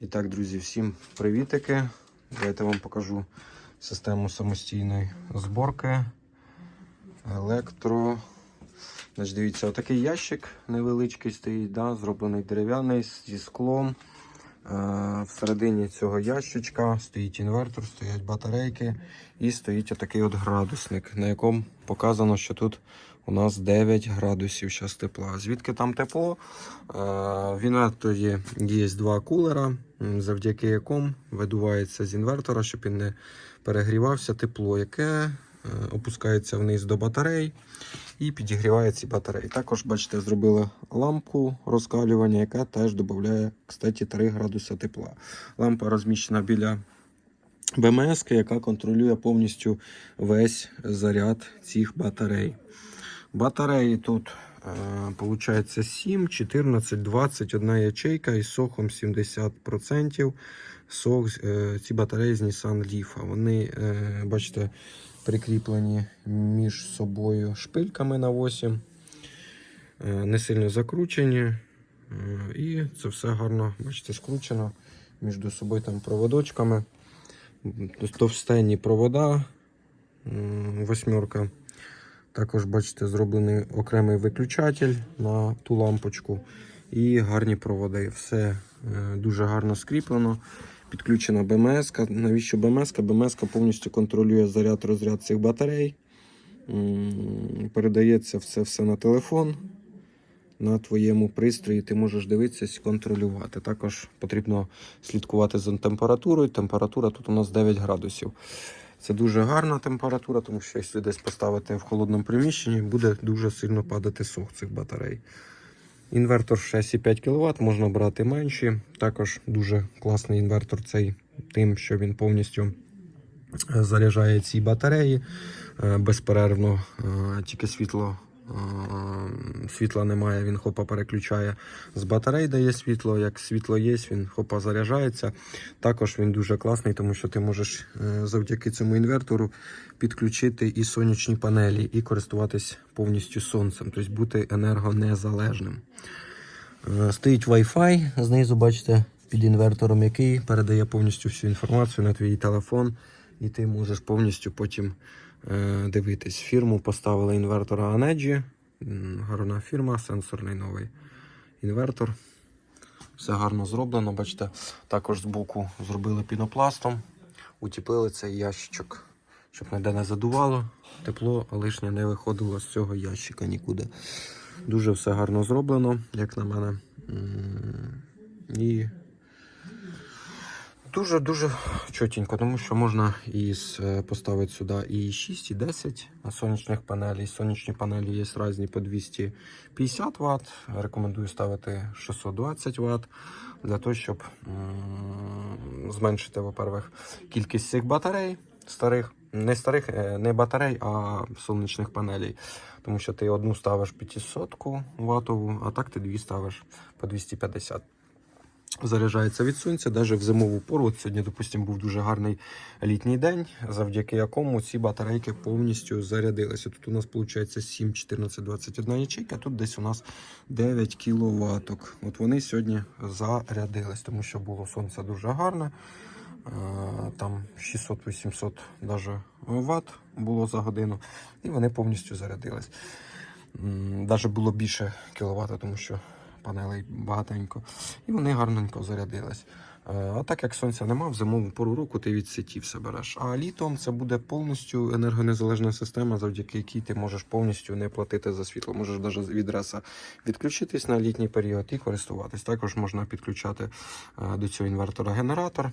І так, друзі, всім привітики. Давайте вам покажу систему самостійної зборки. Електро. Значить, дивіться, отакий ящик невеличкий стоїть, да, зроблений дерев'яний зі склом. Е, Всередині цього ящичка стоїть інвертор, стоять батарейки і стоїть отакий от градусник, на якому показано, що тут у нас 9 градусів зараз тепла. Звідки там тепло? Е, В інверторі є два кулера, завдяки якому видувається з інвертора, щоб він не перегрівався тепло, яке е, опускається вниз до батарей і підігріває ці батареї. Також, бачите, зробили лампу розкалювання, яка теж додає, кстати, 3 градуси тепла. Лампа розміщена біля БМС, яка контролює повністю весь заряд цих батарей. Батареї тут виходить 7, 14, 21 ячейка із сохом 70%. Сох, е, ці батареї з Nissan Leaf. Вони, е, бачите, прикріплені між собою шпильками на 8. Е, Не сильно закручені. Е, І це все гарно, бачите, скручено між собою там проводочками. Товстенні провода, восьмерка. Також, бачите, зроблений окремий виключатель на ту лампочку і гарні проводи. Все е, дуже гарно скріплено. Підключена БМС. -ка. Навіщо БМС? -ка? БМС -ка повністю контролює заряд розряд цих батарей. Передається все, все на телефон. На твоєму пристрої ти можеш дивитися, контролювати. Також потрібно слідкувати за температурою. Температура тут у нас 9 градусів. Це дуже гарна температура, тому що якщо десь поставити в холодному приміщенні, буде дуже сильно падати сох цих батарей. Інвертор 6,5 кВт, можна брати менші. Також дуже класний інвертор цей тим, що він повністю е, заряджає ці батареї е, безперервно, е, тільки світло. Світла немає, він хопа переключає з батарей, дає світло. Як світло є, він хопа заряджається. Також він дуже класний, тому що ти можеш е, завдяки цьому інвертору підключити і сонячні панелі, і користуватись повністю сонцем, тобто бути енергонезалежним. Е, Стоїть Wi-Fi, знизу бачите, під інвертором, який передає повністю всю інформацію на твій телефон, і ти можеш повністю потім е, дивитись. Фірму поставили інвертора Anegy. М, Гарна фірма, сенсорний новий інвертор. Все гарно зроблено, бачите. Також збоку зробили пінопластом, утеплили цей ящичок, щоб ніде не задувало. Тепло лишнє не виходило з цього ящика нікуди. Дуже все гарно зроблено, як на мене. І дуже-дуже чотенько, тому що можна із, е, поставити сюди і 6, і 10 сонячних панелей. Сонячні панелі є різні по 250 Вт. Рекомендую ставити 620 Вт для того, щоб зменшити, во-первых, кількість цих батарей старих. Не старих, е, не батарей, а сонячних панелей. Тому що ти одну ставиш 500 ватову, а так ти дві ставиш по 250 заряджається від сонця, навіть в зимову пору. От сьогодні, допустимо, був дуже гарний літній день, завдяки якому ці батарейки повністю зарядилися. Тут у нас виходить 7, 14, 21 ячейка, тут десь у нас 9 кВт. От вони сьогодні зарядились, тому що було сонце дуже гарне. Е, Там 600-800 даже Вт було за годину, і вони повністю зарядились. Навіть було більше кіловат, тому що панелей багатенько. І вони гарненько зарядились. А так як сонця нема, в зимову пору року ти від сеті береш. А літом це буде повністю енергонезалежна система, завдяки якій ти можеш повністю не платити за світло. Можеш навіть від реса відключитись на літній період і користуватись. Також можна підключати е, до цього інвертора генератор.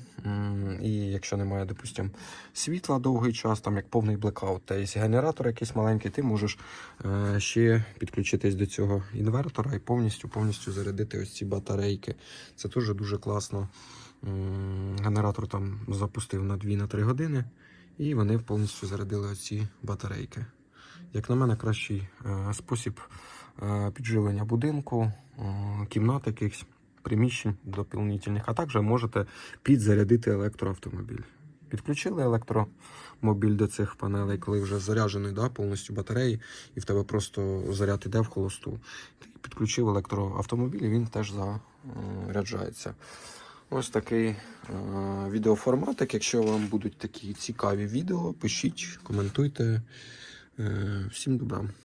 І якщо немає, допустимо, світла довгий час, там як повний блекаут, та є генератор якийсь маленький, ти можеш е, ще підключитись до цього інвертора і повністю повністю зарядити ось ці батарейки. Це теж дуже класно. Генератор там запустив на 2-3 години, і вони повністю зарядили оці батарейки. Як на мене, кращий е, спосіб е, підживлення будинку, е, кімнат якихось приміщень доповнительних, а також можете підзарядити електроавтомобіль. Підключили електромобіль до цих панелей, коли вже заряджений да, повністю батареї, і в тебе просто заряд іде в холосту. Ти підключив електроавтомобіль, і він теж заряджається. Ось такий е, відеоформатик. Якщо вам будуть такі цікаві відео, пишіть, коментуйте. Е, всім добра.